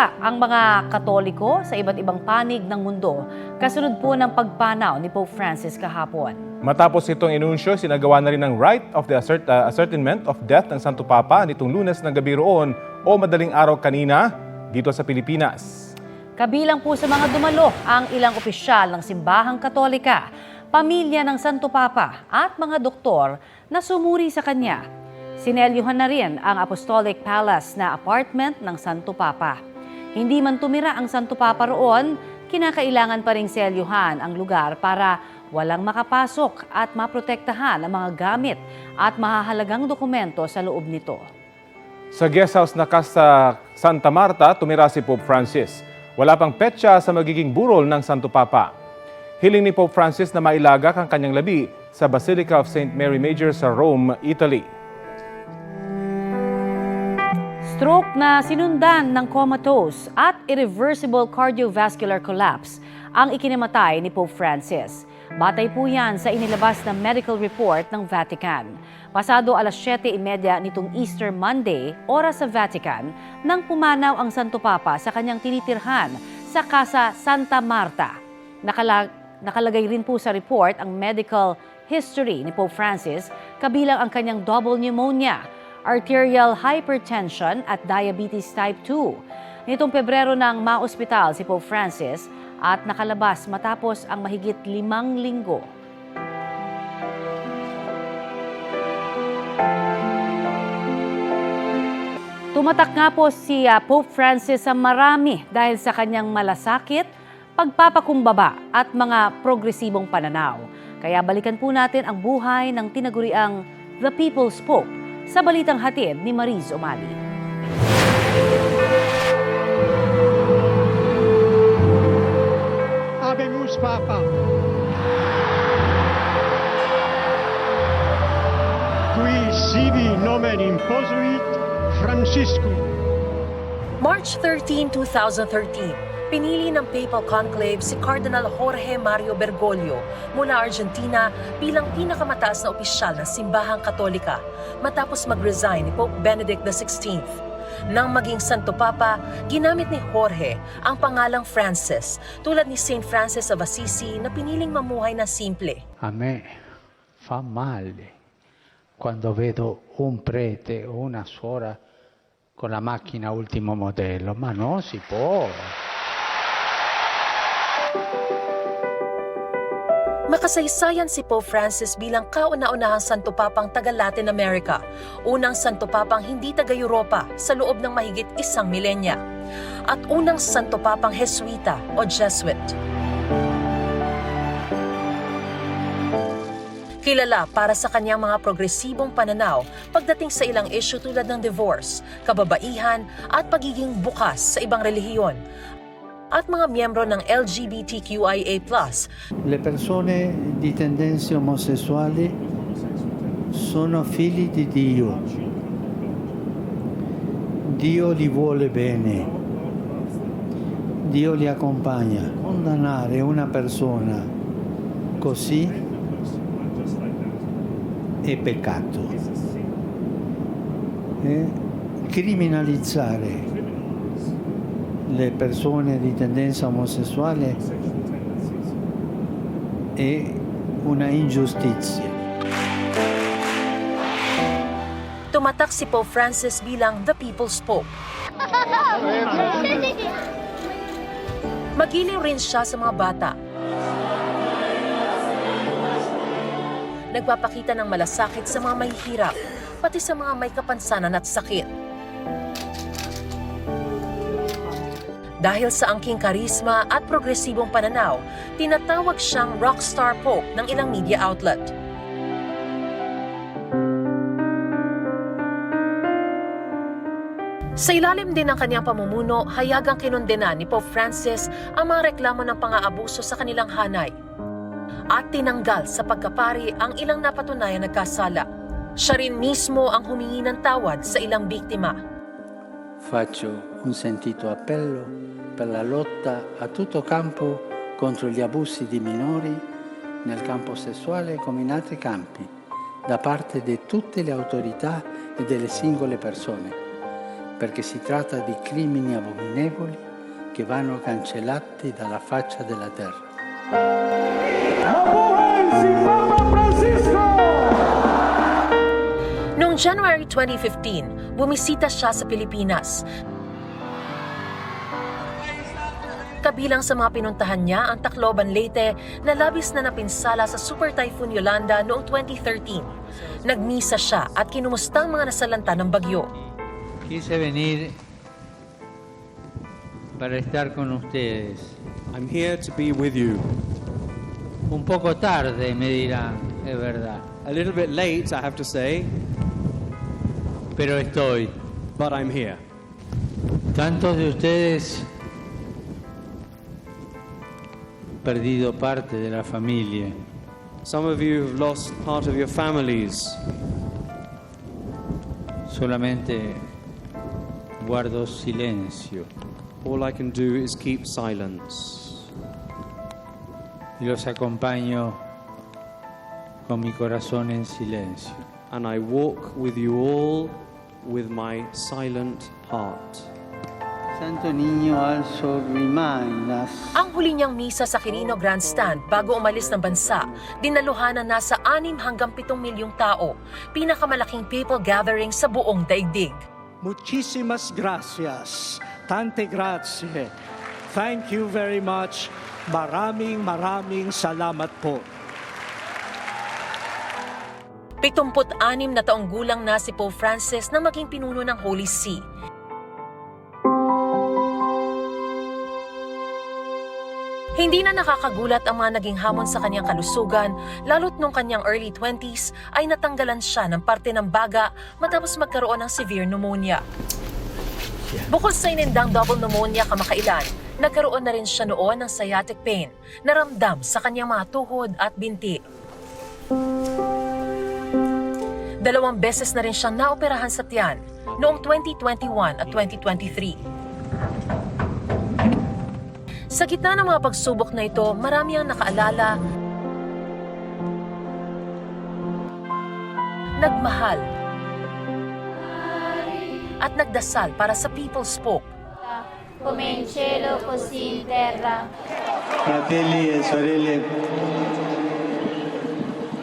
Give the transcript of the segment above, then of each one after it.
Nagdusa ang mga Katoliko sa iba't ibang panig ng mundo kasunod po ng pagpanaw ni Pope Francis kahapon. Matapos itong inunsyo, sinagawa na rin ang right of the assert, uh, ascertainment of death ng Santo Papa nitong lunes ng gabi roon o madaling araw kanina dito sa Pilipinas. Kabilang po sa mga dumalo ang ilang opisyal ng simbahang katolika, pamilya ng Santo Papa at mga doktor na sumuri sa kanya. Sinelyuhan na rin ang Apostolic Palace na apartment ng Santo Papa. Hindi man tumira ang Santo Papa roon, kinakailangan pa ring selyuhan ang lugar para walang makapasok at maprotektahan ang mga gamit at mahahalagang dokumento sa loob nito. Sa guest house na Casa Santa Marta, tumira si Pope Francis. Wala pang petsa sa magiging burol ng Santo Papa. Hiling ni Pope Francis na mailagak ang kanyang labi sa Basilica of St. Mary Major sa Rome, Italy. Stroke na sinundan ng comatose at irreversible cardiovascular collapse ang ikinamatay ni Pope Francis. Batay po yan sa inilabas na medical report ng Vatican. Pasado alas 7.30 nitong Easter Monday, oras sa Vatican, nang pumanaw ang Santo Papa sa kanyang tinitirhan sa Casa Santa Marta. Nakala- nakalagay rin po sa report ang medical history ni Pope Francis, kabilang ang kanyang double pneumonia, arterial hypertension at diabetes type 2. Nitong Pebrero nang maospital si Pope Francis at nakalabas matapos ang mahigit limang linggo. Tumatak nga po si ah, Pope Francis sa marami dahil sa kanyang malasakit, pagpapakumbaba at mga progresibong pananaw. Kaya balikan po natin ang buhay ng tinaguriang The People's Pope sa balitang hatid ni Mariz Umali. Habemus Papa. Qui sibi nomen imposuit Franciscum. March 13, 2013, pinili ng Papal Conclave si Cardinal Jorge Mario Bergoglio mula Argentina bilang pinakamataas na opisyal ng simbahang katolika matapos mag-resign ni Pope Benedict XVI. Nang maging Santo Papa, ginamit ni Jorge ang pangalang Francis tulad ni Saint Francis of Assisi na piniling mamuhay na simple. A me fa male quando vedo un prete o una suora con la macchina ultimo modello, ma non si può. Makasaysayan si Pope Francis bilang kauna-unahang Santo Papang taga Latin America, unang Santo Papang hindi taga Europa sa loob ng mahigit isang milenya, at unang Santo Papang Jesuita o Jesuit. Kilala para sa kanyang mga progresibong pananaw pagdating sa ilang issue tulad ng divorce, kababaihan at pagiging bukas sa ibang relihiyon at mga miyembro ng LGBTQIA+, Le persone di tendenze omosessuali sono figli di Dio. Dio li vuole bene. Dio li accompagna. Condannare una persona così è peccato. E criminalizzare le persone di tendenza omosessuale è una ingiustizia. tumatak si Pope Francis bilang the People's Pope. Magiling rin siya sa mga bata. Nagpapakita ng malasakit sa mga mahihirap, pati sa mga may kapansanan at sakit. Dahil sa angking karisma at progresibong pananaw, tinatawag siyang rockstar pope ng ilang media outlet. Sa ilalim din ng kanyang pamumuno, hayagang kinondena ni Pope Francis ang mga reklamo ng pang-aabuso sa kanilang hanay at tinanggal sa pagkapari ang ilang napatunayan nagkasala. Siya rin mismo ang humingi ng tawad sa ilang biktima. Faccio un sentito appello per la lotta a tutto campo contro gli abusi di minori nel campo sessuale come in altri campi, da parte di tutte le autorità e delle singole persone. perché si tratta di crimini abominevoli che vanno cancellati dalla faccia della terra. Noong January 2015, bumisita siya sa Pilipinas. Kabilang sa mga pinuntahan niya ang Tacloban Leyte na labis na napinsala sa Super Typhoon Yolanda noong 2013. Nagmisa siya at kinumusta ang mga nasalanta ng bagyo. Quise venir para estar con ustedes. I'm here to be with you. Un poco tarde, me dirán, es verdad, A little bit late, I have to say, pero estoy. but I'm here. Tantos de ustedes perdido parte de la familia. Some of you have lost part of your families. Solamente guardo silencio All I can do is keep silence. y los acompaño con mi corazón en silencio. And I walk with you all with my silent heart. Santo Niño also remind us Ang huli niyang misa sa Quirino Grandstand bago umalis ng bansa, dinaluhan na nasa 6 hanggang 7 milyong tao, pinakamalaking people gathering sa buong daigdig. Muchísimas gracias. Tante grazie. Thank you very much. Maraming maraming salamat po. 76 na taong gulang na si Pope Francis na maging pinuno ng Holy See. Hindi na nakakagulat ang mga naging hamon sa kanyang kalusugan, lalo't nung kanyang early 20s ay natanggalan siya ng parte ng baga matapos magkaroon ng severe pneumonia. Bukod sa inindang double pneumonia kamakailan, nagkaroon na rin siya noon ng sciatic pain na ramdam sa kanyang mga tuhod at binti. Dalawang beses na rin siyang naoperahan sa tiyan noong 2021 at 2023. Sa gitna ng mga pagsubok na ito, marami ang nakaalala, nagmahal, at nagdasal para sa People's Pope. come in cielo così in terra. Fratelli e sorelle,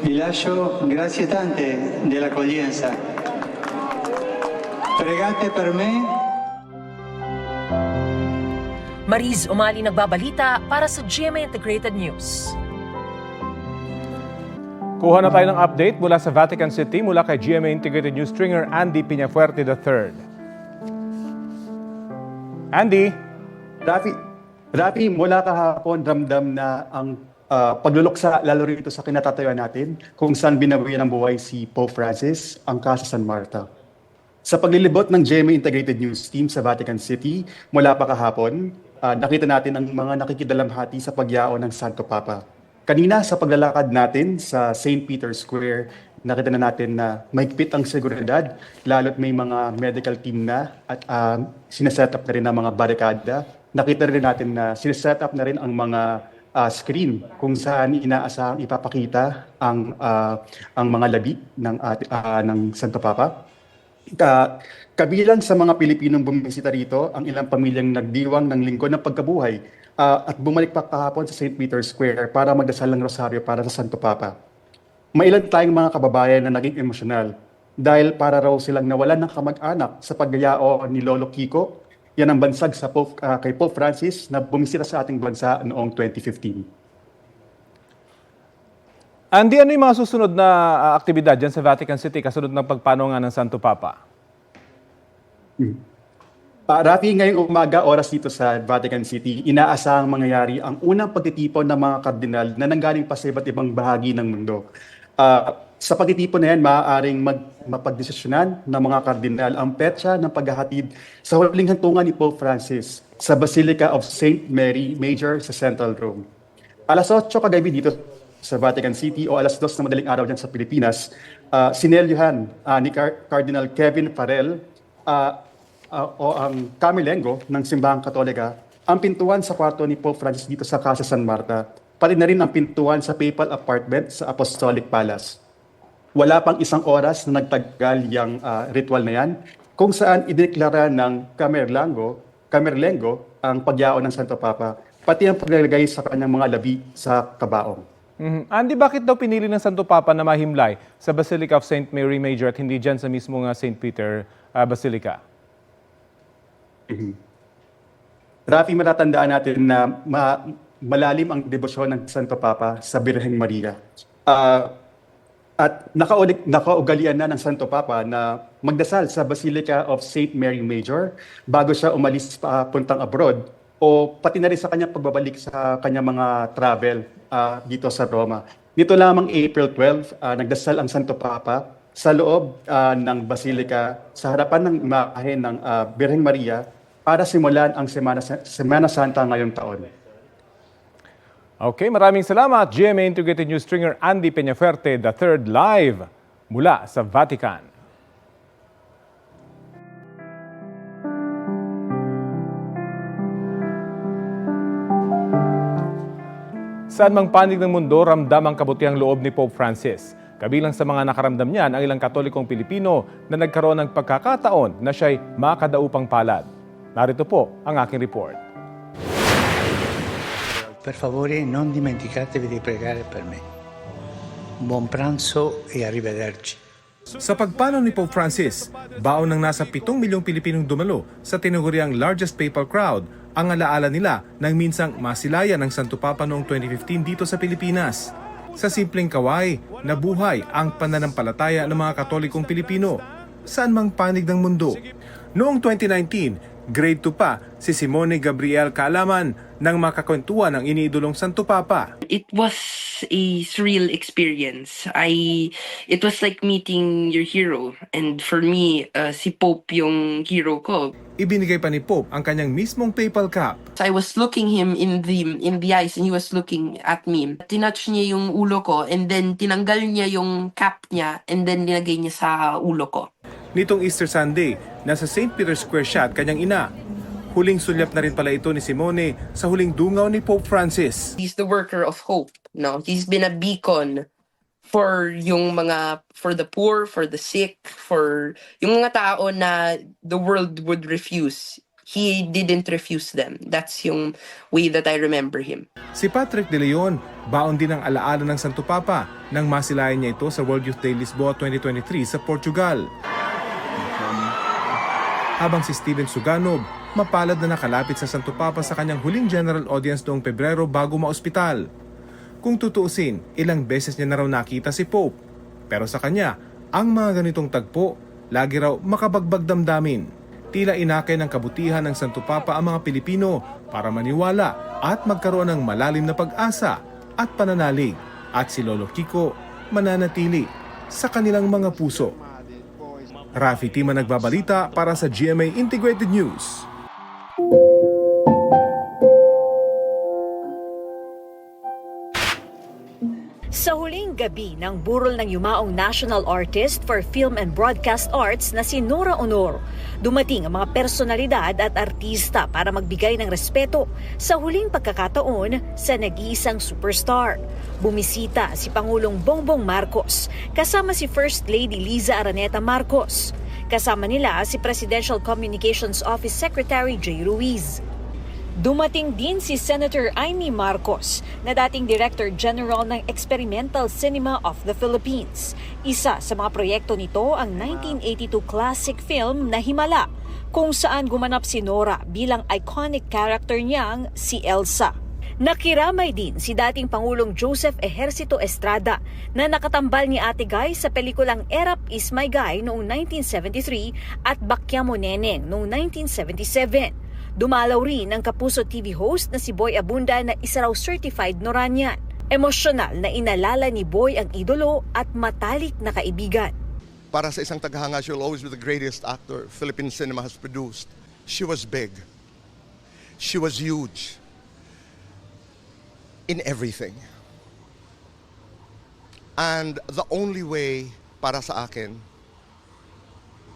vi lascio grazie tante dell'accoglienza. Pregate per me Mariz Umali nagbabalita para sa GMA Integrated News. Kuha na tayo ng update mula sa Vatican City mula kay GMA Integrated News stringer Andy Piñafuerte III. Andy? Rafi, Rafi, mula kahapon ramdam na ang ah, pagluluksa lalo rito sa kinatatayuan natin kung saan binawian ng buhay si Pope Francis ang Casa San Marta. Sa paglilibot ng GMA Integrated News Team sa Vatican City mula pa kahapon, ah, nakita natin ang mga nakikidalamhati sa pagyao ng Santo Papa. Kanina sa paglalakad natin sa St. Peter's Square, nakita na natin na mahigpit ang seguridad, lalo't may mga medical team na at uh, sineset up na rin ang mga barikada. Nakita rin natin na sineset up na rin ang mga ah, screen kung saan inaasahang ipapakita ang ah, ang mga labi ng at- ah, ng Santo Papa. Ka, kabilang sa mga Pilipinong bumisita rito, ang ilang pamilyang nagdiwang ng lingkod ng pagkabuhay ah, at bumalik pa kahapon sa St. Peter's Square para magdasal ng rosaryo para sa Santo Papa. May ilan tayong mga kababayan na naging emosyonal dahil para raw silang nawalan ng kamag-anak sa paggayao ni Lolo Kiko. Yan ang bansag sa Pope, ah, kay Pope Francis na bumisita sa ating bansa noong 2015. Andy, ano yung mga susunod na ah, aktibidad dyan sa Vatican City kasunod ng pagpanungan ng Santo Papa? Uh, Rafi, ngayong umaga, oras dito sa Vatican City, inaasahang mangyayari ang unang pagtitipon ng mga kardinal na nanggaling pa sa iba't ibang bahagi ng mundo. Ah, sa pagtitipon na yan, maaaring mag, mapagdesisyonan ng mga kardinal ang petsa ng paghahatid sa huling hantungan ni Pope Francis sa Basilica of St. Mary Major sa Central Rome. Alas 8 kagabi dito sa Vatican City o alas 2 na madaling araw dyan sa Pilipinas, uh, sinelyuhan ah, ni Car- Cardinal Kevin Farrell ah, ah, o ang Kamilengo ng Simbahang Katolika ang pintuan sa kwarto ni Pope Francis dito sa Casa San Marta, pati na rin ang pintuan sa papal apartment sa Apostolic Palace. Wala pang isang oras na nagtagal yung ah, ritual na yan. kung saan ideklara ng Camerlengo, Camerlengo ang pagyao ng Santo Papa, pati ang paglalagay sa kanyang mga labi sa kabaong. Mhm. Andy, bakit daw pinili ng Santo Papa na mahimlay sa Basilica of St. Mary Major at hindi dyan sa mismo nga St. Peter ah, Basilica? Rafi, matatandaan natin na ma- malalim ang debosyon ng Santo Papa sa Birheng Maria. Ah, at nakaulig, nakaugalian na ng Santo Papa na magdasal sa Basilica of St. Mary Major bago siya umalis pa puntang abroad o pati na rin sa kanyang pagbabalik sa kanyang mga travel ah, dito sa Roma. Nito lamang April 12, ah, nagdasal ang Santo Papa sa loob ah, ng Basilica sa harapan ng imahe ng ah, Birheng Maria para simulan ang Semana, Semana Santa ngayong taon. Okay, maraming salamat. GMA Integrated News Stringer Andy Peñaferte, the third live mula sa Vatican. Saan mang panig ng mundo, ramdam ang kabutihang loob ni Pope Francis. Kabilang sa mga nakaramdam niyan ang ilang katolikong Pilipino na nagkaroon ng pagkakataon na siya'y makadaupang palad. Narito po ang aking report. Per favore non dimenticatevi di pregare per me. Buon pranzo e arrivederci. Sa pagpanaw ni Pope Francis, baon ng nasa 7 milyong Pilipinong dumalo sa tinuguriang largest papal crowd ang alaala nila nang minsang masilayan ng Santo Papa noong 2015 dito sa Pilipinas. Sa simpleng kaway, nabuhay ang pananampalataya ng mga Katolikong Pilipino saan mang panig ng mundo. Noong 2019, grade 2 pa si Simone Gabriel Kaalaman nang makakwentuhan ng iniidolong Santo Papa. it was a surreal experience. I it was like meeting your hero and for me uh, si Pope yung hero ko. Ibinigay pa ni Pope ang kanyang mismong papal cap So I was looking him in the in the eyes and he was looking at me. Tinouch niya yung ulo ko and then tinanggal niya yung cap niya and then nilagay niya sa ulo ko. Nitong Easter Sunday, nasa St. Peter's Square siya at kanyang ina. Huling sulyap na rin pala ito ni Simone sa huling dungaw ni Pope Francis. He's the worker of hope. No, he's been a beacon for yung mga for the poor, for the sick, for yung mga tao na the world would refuse. He didn't refuse them. That's yung way that I remember him. Si Patrick De Leon, baon din ang alaala ng Santo Papa nang masilayan niya ito sa World Youth Day Lisboa 2023 sa Portugal. Habang si Steven Suganov, mapalad na nakalapit sa Santo Papa sa kanyang huling general audience noong Pebrero bago maospital. Kung tutuusin, ilang beses niya na raw nakita si Pope. Pero sa kanya, ang mga ganitong tagpo, lagi raw makabagbag damdamin. Tila inakay ng kabutihan ng Santo Papa ang mga Pilipino para maniwala at magkaroon ng malalim na pag-asa at pananalig. At si Lolo Kiko mananatili sa kanilang mga puso. Rafi Tima nagbabalita para sa GMA Integrated News. Gabi ng burol ng yumaong national artist for film and broadcast arts na si Nora Honor, dumating ang mga personalidad at artista para magbigay ng respeto sa huling pagkakataon sa nag-iisang superstar. Bumisita si Pangulong Bongbong Marcos kasama si First Lady Liza Araneta Marcos. Kasama nila si Presidential Communications Office Secretary Jay Ruiz. Dumating din si Senator Amy Marcos na dating Director General ng Experimental Cinema of the Philippines. Isa sa mga proyekto nito ang 1982 classic film na Himala kung saan gumanap si Nora bilang iconic character niyang si Elsa. Nakiramay din si dating Pangulong Joseph Ejercito Estrada na nakatambal ni Ate Guy sa pelikulang Erap is My Guy noong 1973 at Bakyamo Neneng noong 1977. Dumalaw rin ang Kapuso TV host na si Boy Abunda na isa raw certified Noranyan. Emosyonal na inalala ni Boy ang idolo at matalik na kaibigan. Para sa isang taghanga, she'll always be the greatest actor Philippine cinema has produced. She was big. She was huge. In everything. And the only way para sa akin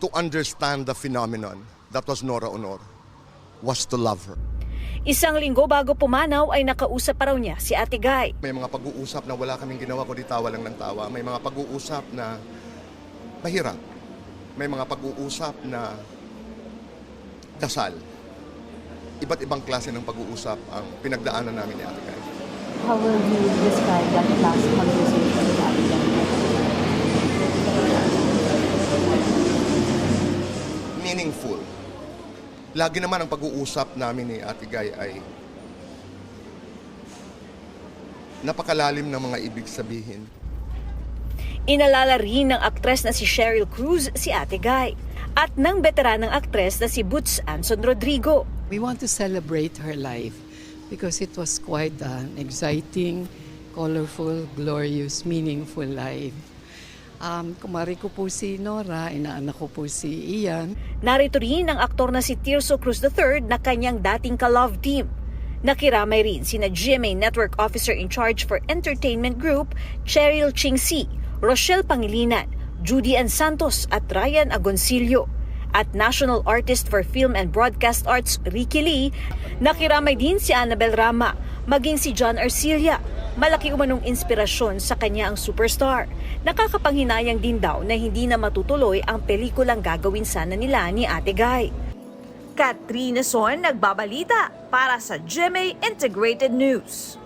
to understand the phenomenon that was Nora Honor was to love her. Isang linggo bago pumanaw ay nakausap pa raw niya si Ate Guy. May mga pag-uusap na wala kaming ginawa kundi tawa lang ng tawa. May mga pag-uusap na mahirap. may mga pag-uusap na dasal. Iba't ibang klase ng pag-uusap ang pinagdaanan namin ni Ate Guy. How will you describe that last conversation with Ate Guy? Meaningful. Lagi naman ang pag-uusap namin ni Ate Guy ay napakalalim ng mga ibig sabihin. Inalala rin ng aktres na si Cheryl Cruz si Ate Guy at ng veteranang aktres na si Boots Anson Rodrigo. We want to celebrate her life because it was quite an exciting, colorful, glorious, meaningful life. Um, kumari ko po si Nora, inaanak ko po si Ian. Narito rin ang aktor na si Tirso Cruz III na kanyang dating ka-love team. Nakiramay rin sina GMA Network Officer in Charge for Entertainment Group, Cheryl Chingsi, Rochelle Pangilinan, Judy Ann Santos at Ryan Agoncillo. At National Artist for Film and Broadcast Arts, Ricky Lee, nakiramay din si Annabel Rama, maging si John Arcilia. Malaki umanong inspirasyon sa kanya ang superstar. Nakakapanghinayang din daw na hindi na matutuloy ang pelikulang gagawin sana nila ni Ate Guy. Katrina Son nagbabalita para sa GMA Integrated News.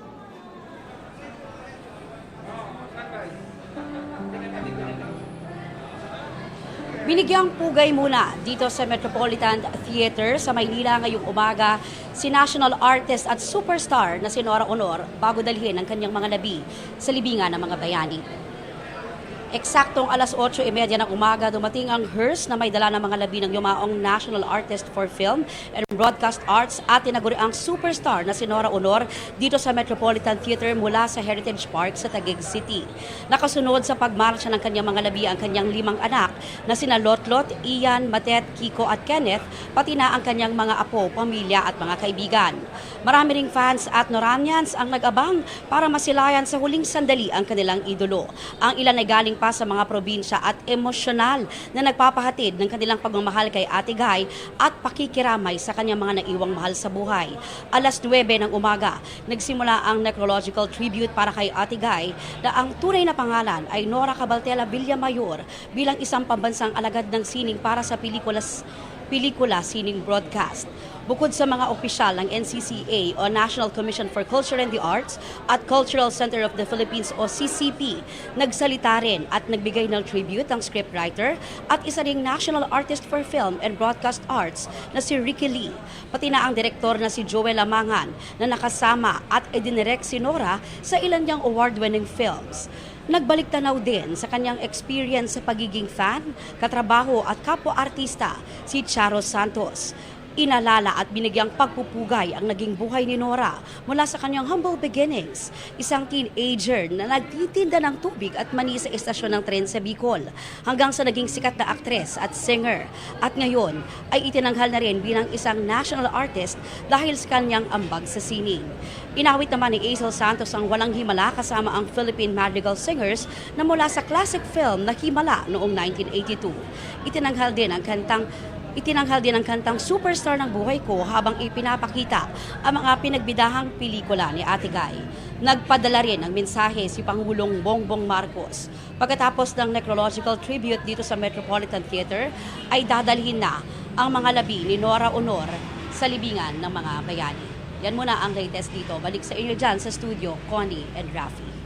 Binigyang pugay muna dito sa Metropolitan Theater sa Maynila ngayong umaga si national artist at superstar na si Nora Honor bago dalhin ang kanyang mga nabi sa libingan ng mga bayani. Eksaktong alas 8.30 ng umaga, dumating ang hearse na may dala ng mga labi ng yumaong National Artist for Film and Broadcast Arts at tinaguri ang superstar na si Nora Honor dito sa Metropolitan Theater mula sa Heritage Park sa Taguig City. Nakasunod sa pagmarsya ng kanyang mga labi ang kanyang limang anak na sina Lotlot, Ian, Matet, Kiko at Kenneth, pati na ang kanyang mga apo, pamilya at mga kaibigan. Marami ring fans at Noranians ang nag-abang para masilayan sa huling sandali ang kanilang idolo. Ang ilan ay galing pa sa mga probinsya at emosyonal na nagpapahatid ng kanilang pagmamahal kay Ate Guy at pakikiramay sa kanyang mga naiwang mahal sa buhay. Alas 9 ng umaga, nagsimula ang necrological tribute para kay Ate Guy na ang tunay na pangalan ay Nora Cabaltela Villamayor bilang isang pambansang alagad ng sining para sa pelikulas pelikula sining broadcast. Bukod sa mga opisyal ng NCCA o National Commission for Culture and the Arts at Cultural Center of the Philippines o CCP, nagsalita rin at nagbigay ng tribute ang scriptwriter at isa ring National Artist for Film and Broadcast Arts na si Ricky Lee, pati na ang direktor na si Joel Amangan na nakasama at edinirect si Nora sa ilan niyang award-winning films. Nagbalik tanaw din sa kanyang experience sa pagiging fan, katrabaho at kapwa-artista si Charo Santos. Inalala at binigyang pagpupugay ang naging buhay ni Nora mula sa kanyang humble beginnings. Isang teenager na nagtitinda ng tubig at mani sa estasyon ng tren sa Bicol hanggang sa naging sikat na aktres at singer. At ngayon ay itinanghal na rin bilang isang national artist dahil sa kanyang ambag sa sining. Inawit naman ni Azel Santos ang Walang Himala kasama ang Philippine Madrigal Singers na mula sa classic film na Himala noong 1982. Itinanghal din ang kantang Itinanghal din ang kantang Superstar ng Buhay Ko habang ipinapakita ang mga pinagbidahang pelikula ni Ate Guy. Nagpadala rin ng mensahe si Pangulong Bongbong Marcos. Pagkatapos ng necrological tribute dito sa Metropolitan Theater, ay dadalhin na ang mga labi ni Nora Honor sa libingan ng mga bayani. Yan muna ang latest dito. Balik sa inyo dyan sa studio, Connie and Rafi.